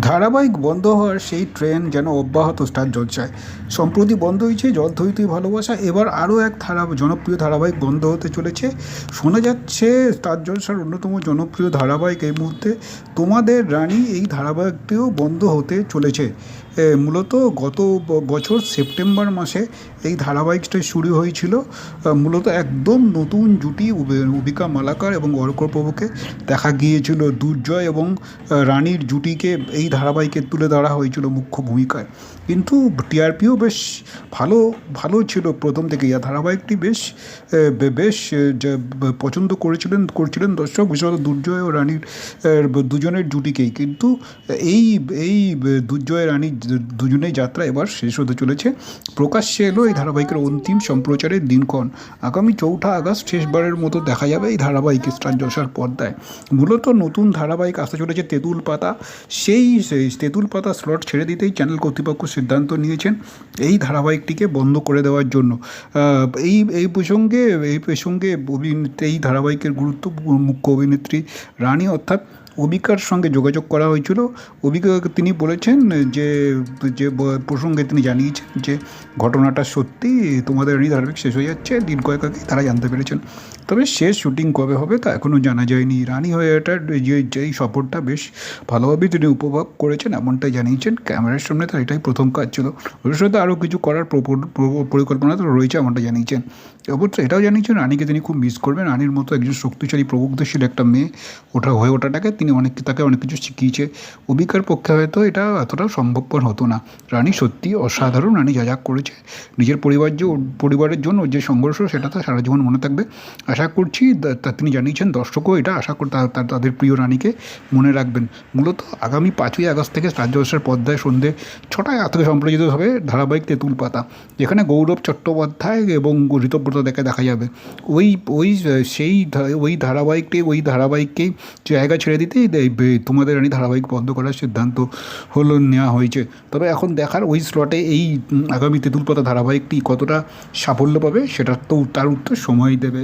ধারাবাহিক বন্ধ হওয়ার সেই ট্রেন যেন অব্যাহত স্টার জলসায় সম্প্রতি বন্ধ হয়েছে জল থই থই ভালোবাসা। এবার আরও এক ধারা জনপ্রিয় ধারাবাহিক বন্ধ হতে চলেছে। শোনা যাচ্ছে স্টার জলসার অন্যতম জনপ্রিয় ধারাবাহিক এই মুহূর্তে। তোমাদের রানী এই ধারাবাহিকটিও বন্ধ হতে চলেছে। মূলত গত বছর সেপ্টেম্বর মাসে এই ধারাবাহিকটা শুরু হয়েছিল। মূলত একদম নতুন জুটি উবে- উবিকা মালাকার এবং অর্ক প্রভুকে দেখা গিয়েছিল দুর্জয় এবং রানীর জুটিকে এই ধারাবাহিকে তুলে ধরা হয়েছিল মুখ্য ভূমিকায়। কিন্তু টিআরপিও বেশ ভালো ভালো ছিল প্রথম থেকেই আর ধারাবাহিকটি বেশ বেশ পছন্দ করেছিলেন, করছিলেন দর্শক, বিশেষত দুর্জয় ও রানীর দুজনের জুটিকেই। কিন্তু এই এই দুর্জয় রানীর দু- দুজনেই যাত্রা এবার শেষ হতে চলেছে। প্রকাশ্যে এলো এই ধারাবাহিকের অন্তিম সম্প্রচারের দিনক্ষণ। আগামী চৌঠা আগস্ট শেষবারের মতো দেখা যাবে এই ধারাবাহিক স্টার জলসার পর্দায়। মূলত নতুন ধারাবাহিক আসতে চলেছে তেঁতুল পাতা। সেই তেঁতুল পাতা স্লট ছেড়ে দিতেই চ্যানেল কর্তৃপক্ষ সিদ্ধান্ত নিয়েছেন এই ধারাবাহিকটিকে বন্ধ করে দেওয়ার জন্য। এই এই প্রসঙ্গে এই প্রসঙ্গে এই ধারাবাহিকের গুরুত্ব মুখ্য অভিনেত্রী রানী, অর্থাৎ অবিকার সঙ্গে যোগাযোগ করা হয়েছিল। অবিকা তিনি বলেছেন যে যে প্রসঙ্গে তিনি জানিয়েছেন যে, ঘটনাটা সত্যি, তোমাদের এই ধারাবাহিক শেষ হয়ে যাচ্ছে, দিন কয়েক আগে তারা জানতে পেরেছেন। তবে শেষ শুটিং কবে হবে তা এখনও জানা যায়নি। রানী হয়ে এটার যে, যেই সফরটা বেশ ভালোভাবেই তিনি উপভোগ করেছেন, এমনটাই জানিয়েছেন ক্যামেরার সামনে তার এটাই প্রথম কাজ ছিল। ভবিষ্যতে আরও কিছু করার পরিকল্পনা তো রয়েছে এমনটা জানিয়েছেন। অবশ্য এটাও জানিয়েছেন রানীকে তিনি খুব মিস করবেন। রানীর মতো একজন শক্তিশালী, প্রবুদ্ধশীল একটা মেয়ে ওঠা, হয়ে ওঠাটাকে তিনি অনেক তাকে অনেক কিছু শিখিয়েছে। অবিকার পক্ষে হয়তো এটা এতটাও সম্ভবপর হতো না। রানী সত্যি অসাধারণ রানী যা যা করেছে। নিজের পরিবার যে, পরিবারের জন্য যে সংঘর্ষ, সেটা তো সারা জীবন মনে থাকবে। আশা করছি তিনি জানিয়েছেন, দর্শকও এটা আশা কর তাদের প্রিয় রানীকে মনে রাখবেন। মূলত আগামী পাঁচই আগস্ট থেকে জলসার পর্দায় সন্ধে ছটায় থেকে সম্প্রচারিত হবে ধারাবাহিক তেঁতুল পাতা, যেখানে গৌরব চট্টোপাধ্যায় এবং ঋতব্রত দেখে দেখা যাবে। ওই ওই, সেই ওই ধারাবাহিকটি, ওই ধারাবাহিককেই জায়গা ছেড়ে দিতেই এই দেয় তোমাদের রানী ধারাবাহিক বন্ধ করার সিদ্ধান্ত হলো নেওয়া হয়েছে। তবে এখন দেখার ওই স্লটে এই আগামী তেঁতুল পাতা ধারাবাহিকটি কতটা সাফল্য পাবে, সেটা তো তার উত্তর সময় দেবে।